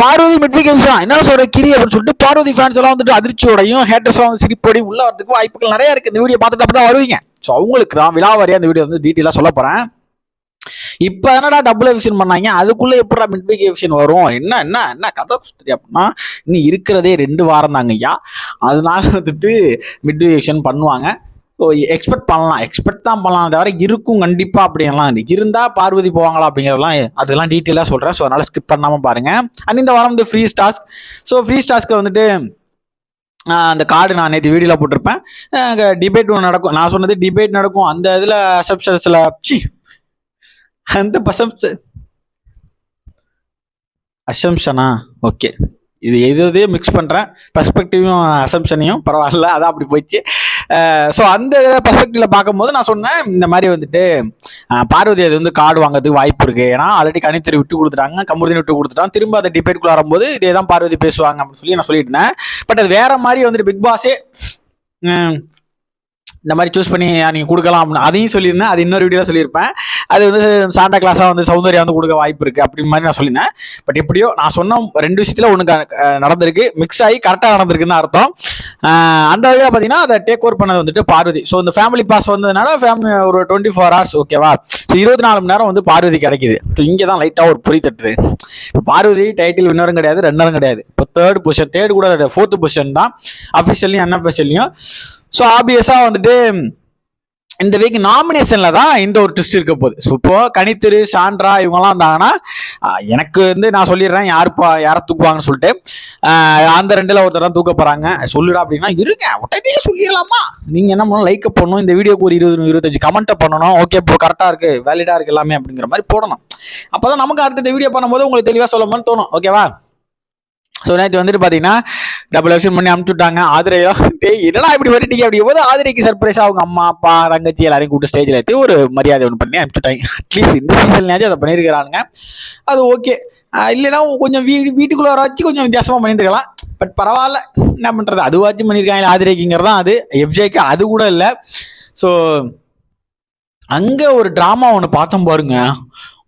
Parvati matriculation என்ன சொல்ற கிரி அப்படின்னு சொல்லிட்டு பார்வதி ஃபேன்ஸ் எல்லாம் வந்துட்டு அதிர்ச்சியோடையும் ஹேட்டர்ஸ் வந்து சிரிப்போடையும் உள்ள வரதுக்கு வாய்ப்புகள் நிறைய இருக்கு. இந்த வீடியோ பார்த்துட்டு அப்பதான் வருவீங்க. ஸோ அவங்களுக்கு தான் விழாவாரியா இந்த வீடியோ வந்து டீட்டெயிலாக சொல்ல போறேன். இப்போ என்னடா டபுள் எவிக்ஷன் பண்ணாங்க? அதுக்குள்ளே எப்படா மிட்வீக் எவிக்ஷன் வரும்? என்ன என்ன என்ன கதை சுத்தரி அப்படின்னா இன்னும் இருக்கிறதே ரெண்டு வாரம் தாங்க ஐயா அதனால வந்துட்டு மிட்வீக் எவிக்ஷன் பண்ணுவாங்க. எக்ஸ்பெக்ட் பண்ணலாம். எக்ஸ்பெக்ட் தான் பண்ணலாம் தவிர இருக்கும் கண்டிப்பாக அப்படியெல்லாம் இருந்தால் பார்வதி போவாங்களா அப்படிங்கிறதெல்லாம் அதெல்லாம் டீட்டெயிலாக சொல்கிறேன் ஸோ அதனால் ஸ்கிப் பண்ணாமல் பாருங்கள் அண்ட் இந்த வாரம் வந்து free task so free task வந்துட்டு அந்த கார்டு நான் நேற்று வீடியோவில் போட்டிருப்பேன். அங்கே டிபேட் ஒன்று நடக்கும். நான் சொன்னது டிபேட் நடக்கும். அந்த இதில் அசப்ஷன்ஸில் சி அந்த பசம் அசம்ஷனா ஓகே இது எது எதையோ மிக்ஸ் பண்ணுறேன் பர்ஸ்பெக்டிவும் அசம்ஷனையும் பரவாயில்ல அதான் அப்படி போயிடுச்சு. ஸோ அந்த பர்ஸ்பெக்டிவில் பார்க்கும்போது நான் சொன்னேன் இந்த மாதிரி வந்துட்டு பார்வதி அது வந்து கார்டு வாங்குறதுக்கு வாய்ப்பு இருக்குது ஏன்னா ஆல்ரெடி கணித்தறி விட்டு கொடுத்துட்டாங்க கமுருதினி விட்டு கொடுத்துட்டான். திரும்ப அதை டிபேட்குள்ள வரும்போது இதே தான் பார்வதி பேசுவாங்க அப்படின்னு சொல்லி நான் சொல்லிட்டு இருந்தேன். பட் அது வேற மாதிரி வந்துட்டு பிக் பாஸே இந்த மாதிரி சூஸ் பண்ணி நீங்கள் கொடுக்கலாம் அப்படின்னு அதையும் சொல்லியிருந்தேன். அது இன்னொரு வீடியோ சொல்லியிருப்பேன். அது வந்து சாண்டா கிளாஸாக வந்து சௌந்தர்யா வந்து கொடுக்க வாய்ப்பு இருக்குது அப்படி மாதிரி நான் சொல்லியிருந்தேன். பட் எப்படியோ நான் சொன்ன ரெண்டு விஷயத்தில் ஒன்று நடந்திருக்கு. மிக்ஸ் ஆகி கரெக்டாக நடந்திருக்குன்னு அர்த்தம். அந்த வகையில் பார்த்தீங்கன்னா அதை டேக் ஓவர் பண்ணது வந்துட்டு பார்வதி. ஸோ இந்த ஃபேமிலி பாஸ் வந்ததுனால ஃபேமிலி ஒரு டுவெண்ட்டி ஃபோர் ஹவர்ஸ் ஓகேவா ஸோ இருபத்தி நாலு மணி நேரம் வந்து பார்வதி கிடைக்குது. ஸோ இங்கே தான் லைட்டாக ஒரு புரி தட்டுது. இப்போ பார்வதி டைட்டில் வின்னரும் கிடையாது ரன்னரும் கிடையாது. இப்போ தேர்ட் பொசிஷன் தேர்ட் கூட ஃபோர்த்து பொசிஷன் தான். அஃபிஷியல்லையும் அன்அஃபிஷியல்லையும் ஸோ ஆப்வியஸாக வந்துட்டு இந்த வீக் நாமினேஷனில் தான் இந்த ஒரு ட்விஸ்ட் இருக்க போகுது. ஸோ இப்போ கனித்திரு சாண்ட்ரா இவங்கெல்லாம் இருந்தாங்கன்னா எனக்கு வந்து நான் சொல்லிடுறேன் யார் யாரை தூக்குவாங்கன்னு சொல்லிட்டு. அந்த ரெண்டில் ஒருத்தர் தான் தூக்க போகிறாங்க சொல்லுடா அப்படின்னா இருங்க உடனே சொல்லிடலாமா? நீங்கள் என்ன பண்ணணும் லைக் பண்ணணும் இந்த வீடியோக்கு ஒரு இருபது இருபத்தஞ்சு கமெண்ட்டை பண்ணணும். ஓகே இப்போ கரெக்டாக இருக்குது வேலிடாக இருக்குது எல்லாமே அப்படிங்கிற மாதிரி போடணும். அப்போ தான் நமக்கு அடுத்த வீடியோ பண்ணும்போது உங்களுக்கு தெளிவாக சொல்லணும்னு தோணும். ஓகேவா ஸோ நேற்று வந்துட்டு பார்த்தீங்கன்னா டபுள் எக்ஷன் பண்ணி அனுப்பிச்சுட்டாங்க ஆதிரையோ டேய் என்னடா இப்படி வரட்டீங்க அப்படி போது ஆதிரைக்கு சர்ப்ரைஸாக அவங்க அம்மா அப்பா தங்கச்சி எல்லாரையும் கூட்டு ஸ்டேஜில் ஏற்றி ஒரு மரியாதை ஒன்று பண்ணி அனுப்பிச்சுட்டாங்க. அட்லீஸ்ட் இந்த சீசன்லேயாச்சும் அதை பண்ணியிருக்கிறாங்க அது ஓகே இல்லைன்னா கொஞ்சம் வீ வீட்டுக்குள்ளே வச்சு கொஞ்சம் வித்தியாசமாக பண்ணியிருக்கலாம் பட் பரவாயில்ல. என்ன பண்ணுறது அதுவாச்சும் பண்ணியிருக்காங்க ஆதிரைக்குங்கிறது தான் அது. எஃப்ஜேக்கு அது கூட இல்லை. ஸோ அங்கே ஒரு ட்ராமா ஒன்று பார்த்தோம் பாருங்க.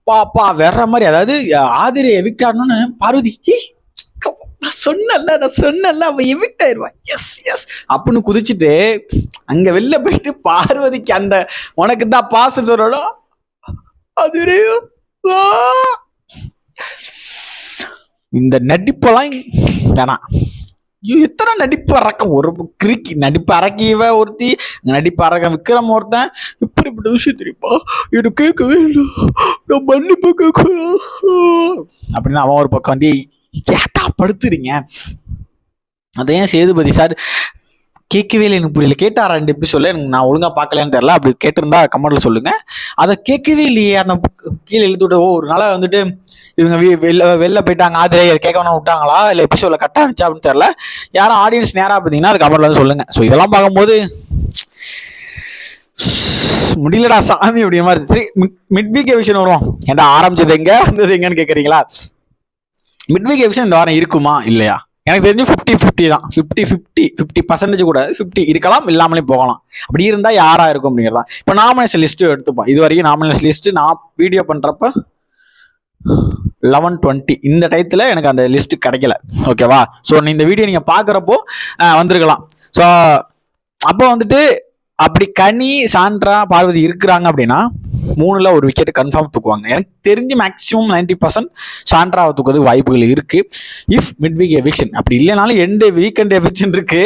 பாப்பா வேற மாதிரி. அதாவது ஆதிரை விக்காடணும்னு பார்வதி "ஏய், சொன்னல நான் சொன்னல அவன் எவிக்ட் ஆயிடுவான் எஸ் எஸ் அப்படின்னு குதிச்சுட்டு அங்க வெளில போயிட்டு பார்வதிக்கு அந்த உனக்கு தான் பாசம் சொல்லணும் அது இந்த நடிப்பெல்லாம் வேணாம். ஐயோ எத்தனை நடிப்பு அரக்கம் ஒரு கிரிக்கி நடிப்பு அரக்கியவ ஒருத்தி நடிப்பு அரக்கம் விக்ரம் ஒருத்தன். இப்படிப்பட்ட விஷயம் தெரியுமா? எனக்கு கேட்கவே இல்லை. நான் மன்னிப்பு கேட்க அப்படின்னு அவன் ஒரு பக்கம் வந்து கேட்டா படுத்துறீங்க. அதை ஏன் சேதுபதி சார் கேட்கவே இல்லை எனக்கு புரியல. கேட்டாரா ரெண்டு எபிசோட்ல எனக்கு நான் ஒழுங்காக பார்க்கலன்னு தெரியல. அப்படி கேட்டிருந்தா கமெண்ட்ல சொல்லுங்க. அதை கேட்கவே இல்லையே. அந்த கீழே எழுதி விட்டு ஓ ஒரு நாளாக வந்துட்டு இவங்க வெளில வெளில போயிட்டாங்க. ஆதிரை கேட்க கேட்கணும் விட்டாங்களா? இல்லை எபிசோட்ல கரெக்டாக இருந்துச்சா அப்படின்னு தெரில யாரும் ஆடியன்ஸ் நேராக பார்த்தீங்கன்னா அது கமெண்ட்ல வந்து சொல்லுங்க. ஸோ இதெல்லாம் பார்க்கும்போது முடியலடா சாமி அப்படிங்கிற மாதிரி சரி மிட் வீக் விஷயம் வரும் ஏன்டா ஆரம்பிச்சது எங்க? வந்தது எங்கன்னு கேட்குறீங்களா மிட் வீக் இந்த வாரம் இருக்குமா? இல்லையா? எனக்கு தெரிஞ்சு ஃபிஃப்டி ஃபிஃப்டி தான். ஃபிஃப்டி ஃபிஃப்டி ஃபிஃப்டி பர்சன்டேஜ் கூட ஃபிஃப்டி இருக்கலாம் இல்லாமலே போகலாம். அப்படி இருந்தால் யாராக இருக்கும் அப்படிங்கிறதா? இப்போ நாமினேஷன் லிஸ்ட்டு எடுத்துப்போம். இது வரைக்கும் நாமினேஷன் லிஸ்ட்டு நான் வீடியோ பண்ணுறப்ப லெவன் டுவெண்ட்டி இந்த டயத்தில் எனக்கு அந்த லிஸ்ட் கிடைக்கல. ஓகேவா ஸோ இந்த வீடியோ நீங்கள் பார்க்குறப்போ வந்திருக்கலாம். ஸோ அப்போ வந்துட்டு அப்படி கனி சாண்ட்ரா பார்வதி இருக்கிறாங்க அப்படின்னா மூணுல ஒரு விக்கெட் கன்ஃபார்ம் தூக்குவாங்க. எனக்கு தெரிஞ்சு மேக்ஸிமம் 90% பர்சன்ட் சாண்ட்ராவை தூக்குறதுக்கு வாய்ப்புகள் இருக்கு. இஃப் மிட் வீக் எவிக்ஷன் அப்படி இல்லைனாலும் எண்டு வீக்கெண்ட் எவிக்ஷன் இருக்கு.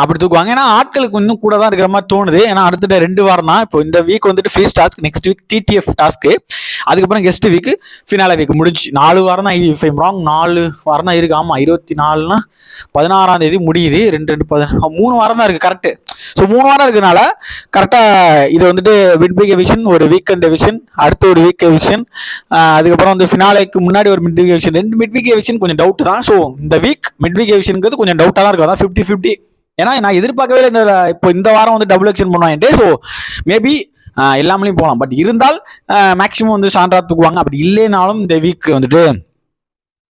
அப்படி தூக்குவாங்க. ஏன்னா ஆட்களுக்கு இன்னும் கூட தான் இருக்கிற மாதிரி தோணுது. ஏன்னா அடுத்த ரெண்டு வாரம் தான். இப்போ இந்த வீக் வந்துட்டு free task next week TTF task அதுக்கப்புறம் கெஸ்ட் வீக் ஃபினால வீக் முடிஞ்சு நாலு வாரம் தான் இஃப் ஐம் ராங் நாலு வாரம் தான் இருக்குது ஆமாம் இருபத்தி நாலுனா பதினாறாம் தேதி முடியுது. ரெண்டு ரெண்டு பதினா மூணு வாரம் தான் இருக்குது கரெக்டு ஸோ மூணு வாரம் இருக்கனால கரெக்டாக இது வந்துட்டு மிட் வீக் எவிக்ஷன் ஒரு வீக்கெண்ட் எவிக்ஷன் அடுத்து ஒரு வீக் எவிக்ஷன் அதுக்கப்புறம் வந்து ஃபினாலேக்கு முன்னாடி ஒரு மிட் வீக் எவிக்ஷன் ரெண்டு மிட் வீக் எவிக்ஷன் கொஞ்சம் டவுட் தான். ஸோ இந்த வீக் மிட் வீக் கொஞ்சம் டவுட்டாக தான் இருக்கும். அதான் ஃபிஃப்டி ஃபிஃப்டி ஏன்னா நான் எதிர்பார்க்கவே இந்த இப்போ இந்த வாரம் வந்து டபுள் எக்ஷன் பண்ணுவான்ட்டு. ஸோ மேபி எல்லாமலையும் போகலாம் பட் இருந்தால் மேக்ஸிமம் வந்து சாண்ட்ரா தூக்குவாங்க. அப்படி இல்லைனாலும் இந்த வீக் வந்துட்டு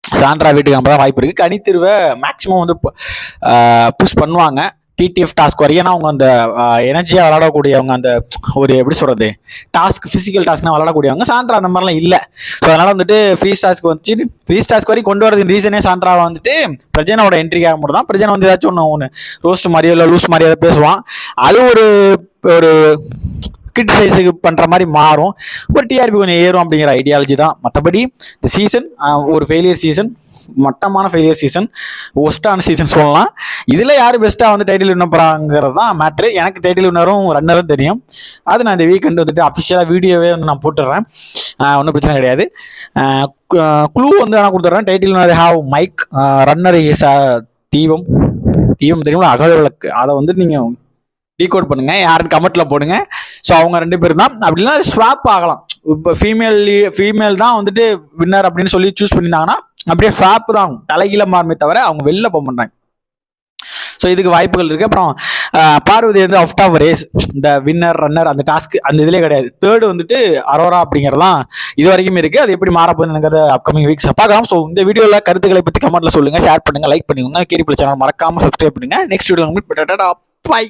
சாண்ட்ரா வீட்டுக்கு நம்ம தான் வாய்ப்பு இருக்குது கனித்திருவை மேக்ஸிமம் வந்து புஷ் பண்ணுவாங்க. டிடிஎஃப் டாஸ்க் வரையும் ஏன்னா அவங்க அந்த எனர்ஜியாக விளாடக்கூடியவங்க அந்த ஒரு எப்படி சொல்கிறது டாஸ்க் ஃபிசிக்கல் டாஸ்க்னா விளாடக்கூடியவங்க சாண்ட்ரா அந்த மாதிரிலாம் இல்லை. ஸோ அதனால் வந்துட்டு ஃப்ரீ டாஸ்க் வந்துச்சு ஃப்ரீ டாஸ்க் வரைக்கும் கொண்டு வரது ரீசனே சாண்ட்ரா வந்துட்டு பிரஜனோட என்ட்ரிக்காக மட்டும் தான். பிரஜனை வந்து ஏதாச்சும் ஒன்று ஒன்று ரோஸ்ட் மாதிரியோ இல்லை லூஸ் மாதிரியோ பேசுவான். அது ஒரு ஒரு கிரிட்டிசைஸுக்கு பண்ணுற மாதிரி மாறும். ஒரு டிஆர்பி கொஞ்சம் ஏறும் அப்படிங்கிற ஐடியாலஜி தான். மற்றபடி இந்த சீசன் ஒரு ஃபெயிலியர் சீசன் மட்டமான ஃபெயிலியர் சீசன் ஒஸ்டான சீசன் சொல்லலாம். இதில் யார் பெஸ்ட்டாக வந்து டைட்டில் வின் போகிறாங்கிறது தான் மேட்ரு எனக்கு டைட்டில் வின்னரும் ரன்னரும் தெரியும். அது நான் இந்த வீக்கெண்ட் வந்துட்டு அஃபிஷியலாக வீடியோவே வந்து நான் போட்டுடுறேன் ஒன்றும் பிரச்சனை கிடையாது. க்ளூ வந்து நான் கொடுத்துட்றேன் title winner have Mike runner is Deepam. Deepam தெரியுமா? அகல் விளக்கு அதை வந்து நீங்கள் டீகோட் பண்ணுங்கள் யாருன்னு கமெண்ட்டில் போடுங்க. ஸோ அவங்க ரெண்டு பேரும் தான் அப்படின்னா ஸ்வாப் ஆகலாம். இப்போ ஃபீமேல் ஃபீமேல் தான் வந்துட்டு வின்னர் அப்படின்னு சொல்லி சூஸ் பண்ணியிருந்தாங்கன்னா அப்படியே ஸ்வாப் தான் ஆகும். தலைகீழ மாறுமே தவிர அவங்க வெளில போக மாட்டாங்க. ஸோ இதுக்கு வாய்ப்புகள் இருக்குது அப்புறம் பார்வதி வந்து அவுட் ஆஃப் ரேஸ் இந்த வின்னர் ரன்னர் அந்த டாஸ்க் அந்த இதுலேயே கிடையாது. தேர்டு வந்துட்டு அரோரா அப்படிங்கிறதுலாம் இது வரைக்கும் இருக்குது அது எப்படி மாறப்போகுதுங்கிறத அப்கமிங் வீக்ஸ் பார்க்கலாம். ஸோ இந்த வீடியோவில் கருத்துக்களை பற்றி கமெண்ட்டில் சொல்லுங்கள் ஷேர் பண்ணுங்க லைக் பண்ணுங்க கேரி சேனல் மறக்காமல் சப்ஸ்கிரைப் பண்ணுங்க. Next video meet bye